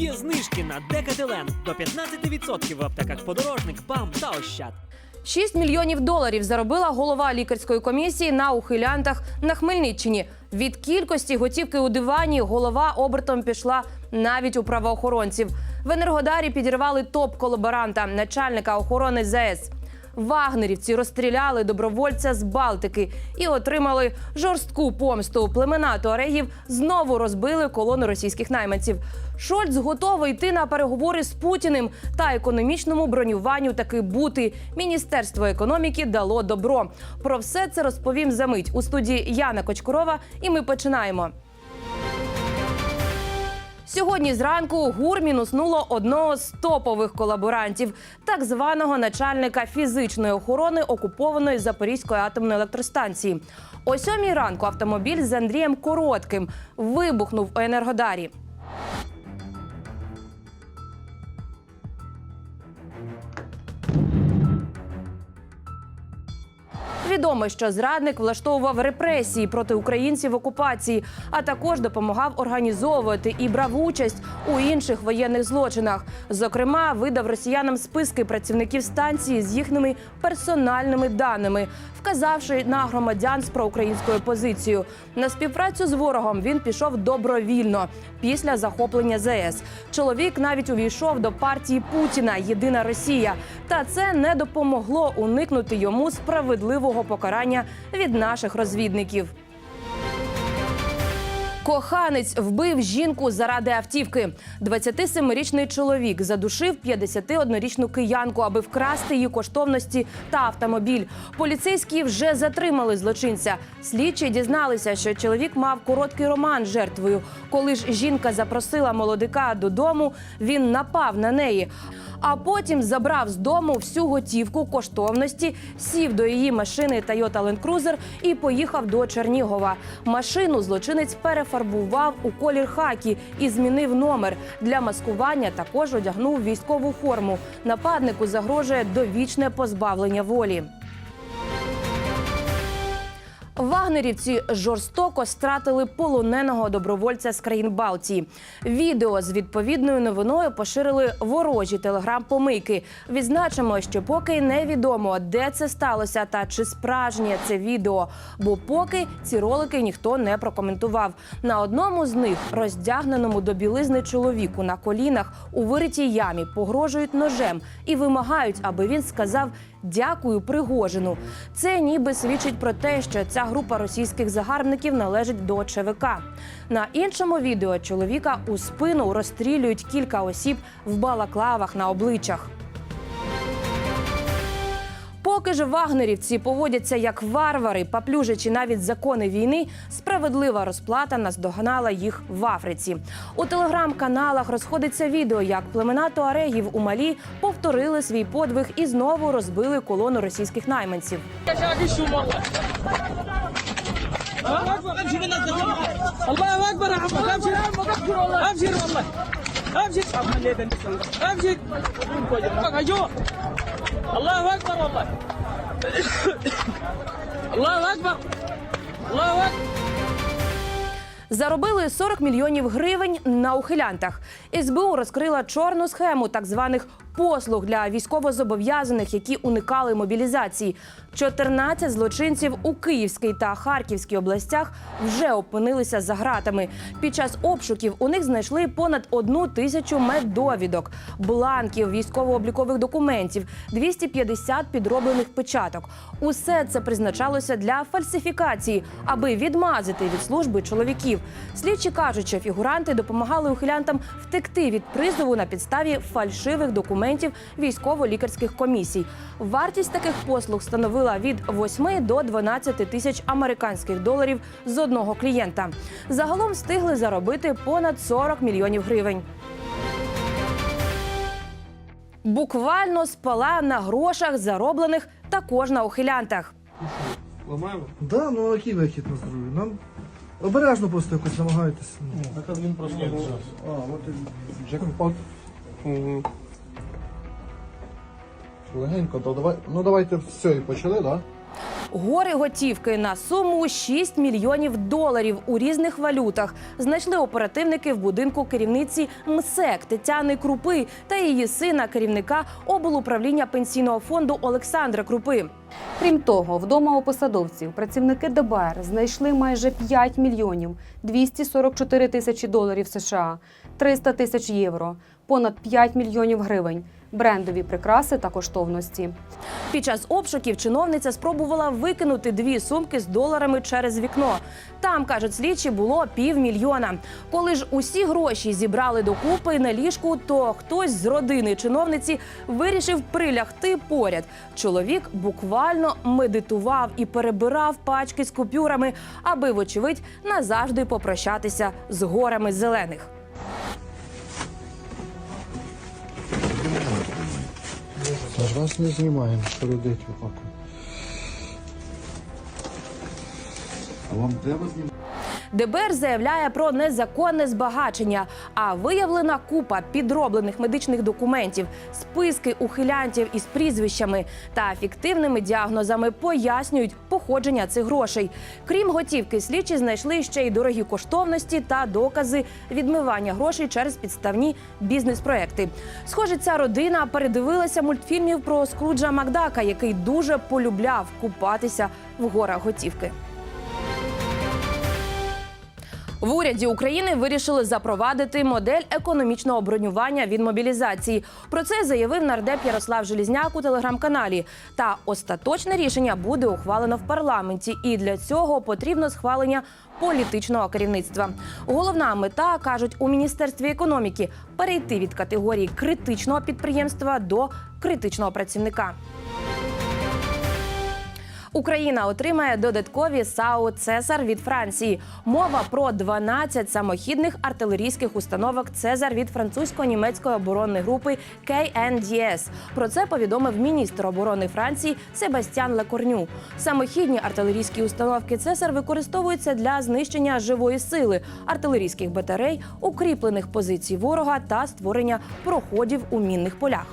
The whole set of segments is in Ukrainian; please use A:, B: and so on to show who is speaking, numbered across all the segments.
A: Є знижки на Декателен до 15% в аптеках подорожник, БАМ та Ощад.
B: 6 мільйонів доларів заробила голова лікарської комісії на ухилянтах на Хмельниччині. Від кількості готівки у дивані голова обертом пішла навіть у правоохоронців. В енергодарі підірвали топ-колаборанта, начальника охорони ЗС. Вагнерівці розстріляли добровольця з Балтики і отримали жорстку помсту. Племена туарегів знову розбили колону російських найманців. Шольц готовий йти на переговори з Путіним та економічному бронюванню таки бути. Міністерство економіки дало добро. Про все це розповім за мить у студії Яна Кочкурова. І ми починаємо. Сьогодні зранку ГУР мінуснуло одного з топових колаборантів, так званого начальника фізичної охорони окупованої Запорізької атомної електростанції. О сьомій ранку автомобіль з Андрієм Коротким вибухнув у Енергодарі. Відомо, що зрадник влаштовував репресії проти українців в окупації, а також допомагав організовувати і брав участь у інших воєнних злочинах. Зокрема, видав росіянам списки працівників станції з їхніми персональними даними, вказавши на громадян з проукраїнською позицією. На співпрацю з ворогом він пішов добровільно після захоплення ЗС. Чоловік навіть увійшов до партії Путіна Єдина Росія. Та це не допомогло уникнути йому справедливого покарання від наших розвідників. Коханець вбив жінку заради автівки. 27-річний чоловік задушив 51-річну киянку, аби вкрасти її коштовності та автомобіль. Поліцейські вже затримали злочинця. Слідчі дізналися, що чоловік мав короткий роман з жертвою. Коли ж жінка запросила молодика додому, він напав на неї. А потім забрав з дому всю готівку коштовності, сів до її машини Toyota Land Cruiser і поїхав до Чернігова. Машину злочинець перефарбував у колір хакі і змінив номер. Для маскування також одягнув військову форму. Нападнику загрожує довічне позбавлення волі. Вагнерівці жорстоко стратили полоненого добровольця з країн Балтії. Відео з відповідною новиною поширили ворожі телеграм-помийки. Відзначимо, що поки невідомо, де це сталося та чи справжнє це відео. Бо поки ці ролики ніхто не прокоментував. На одному з них, роздягненому до білизни чоловіку на колінах у виритій ямі, погрожують ножем і вимагають, аби він сказав Дякую Пригожину. Це ніби свідчить про те, що ця група російських загарбників належить до ЧВК. На іншому відео чоловіка у спину розстрілюють кілька осіб в балаклавах на обличчях. Поки ж вагнерівці поводяться як варвари, поплюжачи навіть закони війни, справедлива розплата наздогнала їх в Африці. У телеграм-каналах розходиться відео, як племена туарегів у Малі повторили свій подвиг і знову розбили колону російських найманців.
C: الله اكبر يا عم ابشر ابشر والله ابشر ابشر ايوه الله اكبر والله الله اكبر الله اكبر
B: Заробили 40 мільйонів гривень на ухилянтах. СБУ розкрила чорну схему так званих послуг для військовозобов'язаних, які уникали мобілізації. 14 злочинців у Київській та Харківській областях вже опинилися за ґратами. Під час обшуків у них знайшли понад одну тисячу меддовідок, бланків, військово-облікових документів, 250 підроблених печаток. Усе це призначалося для фальсифікації, аби відмазати від служби чоловіків. Слідчі кажуть, що фігуранти допомагали ухилянтам втекти від призову на підставі фальшивих документів військово-лікарських комісій. Вартість таких послуг становила від 8 до 12 тисяч американських доларів з одного клієнта. Загалом встигли заробити понад 40 мільйонів гривень. Буквально спала на грошах, зароблених також на ухилянтах.
D: Ламаємо?
E: Да, ну а який вихід на здоров'я? Нам обережно просто якось намагайтесь.
D: Так він просто
E: А, от і
D: Джекпот. Легенько, то давай. Ну давайте все і почали, так?
B: Гори готівки на суму 6 мільйонів доларів у різних валютах знайшли оперативники в будинку керівниці МСЕК Тетяни Крупи та її сина, керівника облуправління пенсійного фонду Олександра Крупи.
F: Крім того, вдома у посадовців працівники ДБР знайшли майже 5 мільйонів 244 тисячі доларів США, 300 тисяч євро, понад 5 мільйонів гривень, брендові прикраси та коштовності.
B: Під час обшуків чиновниця спробувала викинути дві сумки з доларами через вікно. Там, кажуть слідчі, було півмільйона. Коли ж усі гроші зібрали докупи на ліжку, то хтось з родини чиновниці вирішив прилягти поряд. Чоловік буквально медитував і перебирав пачки з купюрами, аби, вочевидь, назавжди попрощатися з горами зелених.
E: Аж вас не знімаємо, передить отак. А вам треба знімати?
B: ДБР заявляє про незаконне збагачення, а виявлена купа підроблених медичних документів, списки ухилянтів із прізвищами та фіктивними діагнозами пояснюють походження цих грошей. Крім готівки, слідчі знайшли ще й дорогі коштовності та докази відмивання грошей через підставні бізнес-проекти. Схоже, ця родина передивилася мультфільмів про Скруджа Макдака, який дуже полюбляв купатися в горах готівки. В уряді України вирішили запровадити модель економічного бронювання від мобілізації. Про це заявив нардеп Ярослав Желізняк у телеграм-каналі. Та остаточне рішення буде ухвалено в парламенті, і для цього потрібно схвалення політичного керівництва. Головна мета кажуть у міністерстві економіки перейти від категорії критичного підприємства до критичного працівника. Україна отримає додаткові САУ Цесар від Франції. Мова про 12 самохідних артилерійських установок Цезар від французько-німецької оборонної групи KNDS. Про це повідомив міністр оборони Франції Себастьян Лекорню. Самохідні артилерійські установки Цесар використовуються для знищення живої сили, артилерійських батарей, укріплених позицій ворога та створення проходів у мінних полях.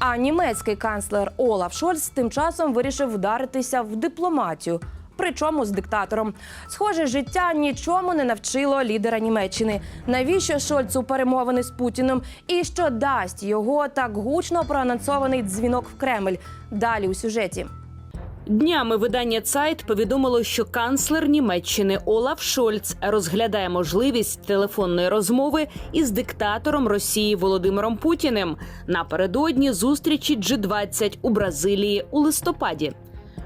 B: А німецький канцлер Олаф Шольц тим часом вирішив вдаритися в дипломатію. Причому з диктатором. Схоже, життя нічому не навчило лідера Німеччини. Навіщо Шольцу перемовини з Путіним? І що дасть його так гучно проанонсований дзвінок в Кремль? Далі у сюжеті.
G: Днями видання Цайт повідомило, що канцлер Німеччини Олаф Шольц розглядає можливість телефонної розмови із диктатором Росії Володимиром Путіним напередодні зустрічі G20 у Бразилії у листопаді.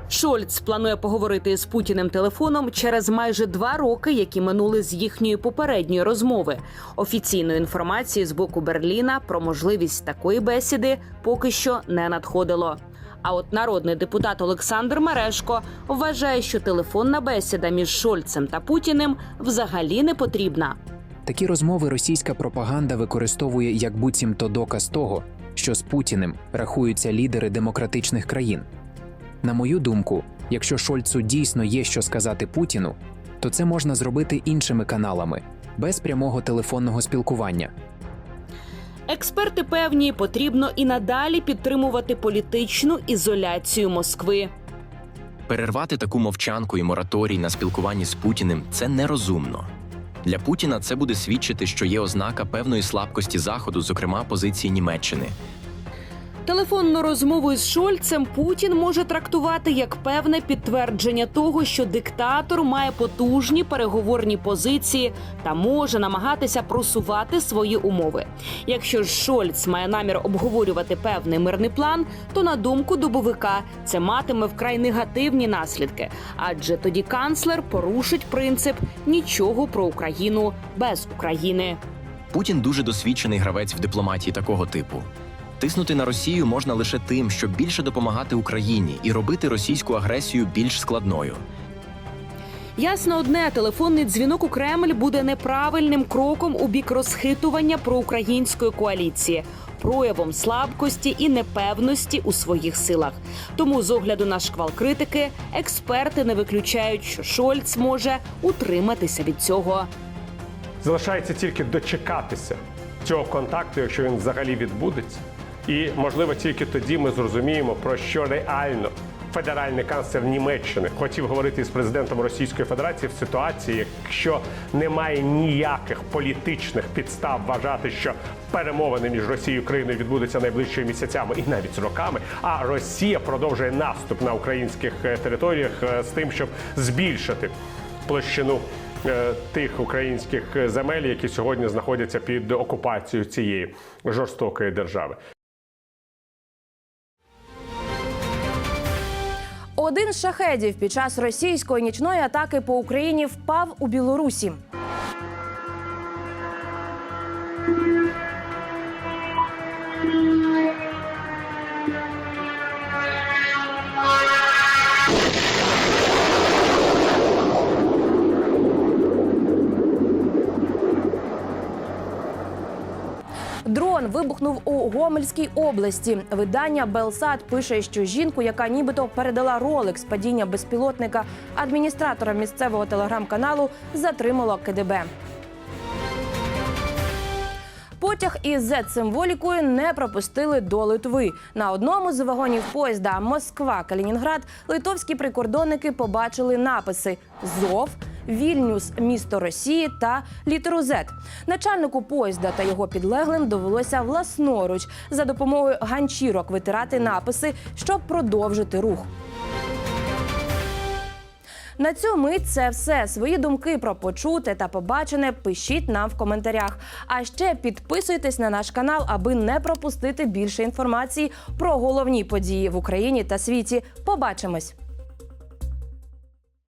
G: Шольц планує поговорити з Путіним телефоном через майже два роки, які минули з їхньої попередньої розмови. Офіційної інформації з боку Берліна про можливість такої бесіди поки що не надходило. А от народний депутат Олександр Мерешко вважає, що телефонна бесіда між Шольцем та Путіним взагалі не потрібна.
H: Такі розмови російська пропаганда використовує як буцімто доказ того, що з Путіним рахуються лідери демократичних країн. На мою думку, якщо Шольцу дійсно є що сказати Путіну, то це можна зробити іншими каналами, без прямого телефонного спілкування.
G: Експерти певні, потрібно і надалі підтримувати політичну ізоляцію Москви.
I: Перервати таку мовчанку і мораторій на спілкуванні з Путіним це нерозумно. Для Путіна це буде свідчити, що є ознака певної слабкості Заходу, зокрема позиції Німеччини.
G: Телефонну розмову із Шольцем Путін може трактувати як певне підтвердження того, що диктатор має потужні переговорні позиції та може намагатися просувати свої умови. Якщо ж Шольц має намір обговорювати певний мирний план, то на думку добовика це матиме вкрай негативні наслідки, адже тоді канцлер порушить принцип нічого про Україну без України.
I: Путін дуже досвідчений гравець в дипломатії такого типу. Тиснути на Росію можна лише тим, щоб більше допомагати Україні і робити російську агресію більш складною.
G: Ясно одне, телефонний дзвінок у Кремль буде неправильним кроком у бік розхитування проукраїнської коаліції, проявом слабкості і непевності у своїх силах. Тому, з огляду на шквал критики, експерти не виключають, що Шольц може утриматися від цього.
J: Залишається тільки дочекатися цього контакту, якщо він взагалі відбудеться, І можливо тільки тоді ми зрозуміємо, про що реально федеральний канцлер Німеччини хотів говорити з президентом Російської Федерації в ситуації, якщо немає ніяких політичних підстав вважати, що перемовини між Росією і Україною відбудуться найближчими місяцями і навіть роками. А Росія продовжує наступ на українських е, територіях е, з тим, щоб збільшити площину е, тих українських земель, які сьогодні знаходяться під окупацією цієї жорстокої держави.
B: Один з шахедів під час російської нічної атаки по Україні впав у Білорусі. Вибухнув у Гомельській області. Видання Белсад пише, що жінку, яка нібито передала ролик з падіння безпілотника адміністратора місцевого телеграм-каналу, затримало КДБ. Потяг із Z-символікою не пропустили до Литви. На одному з вагонів поїзда Москва-Калінінград литовські прикордонники побачили написи ЗОВ. Вільнюс, місто Росії та літеру Z. Начальнику поїзда та його підлеглим довелося власноруч за допомогою ганчірок витирати написи, щоб продовжити рух. На цю мить це все. Свої думки про почуте та побачене пишіть нам в коментарях. А ще підписуйтесь на наш канал, аби не пропустити більше інформації про головні події в Україні та світі. Побачимось!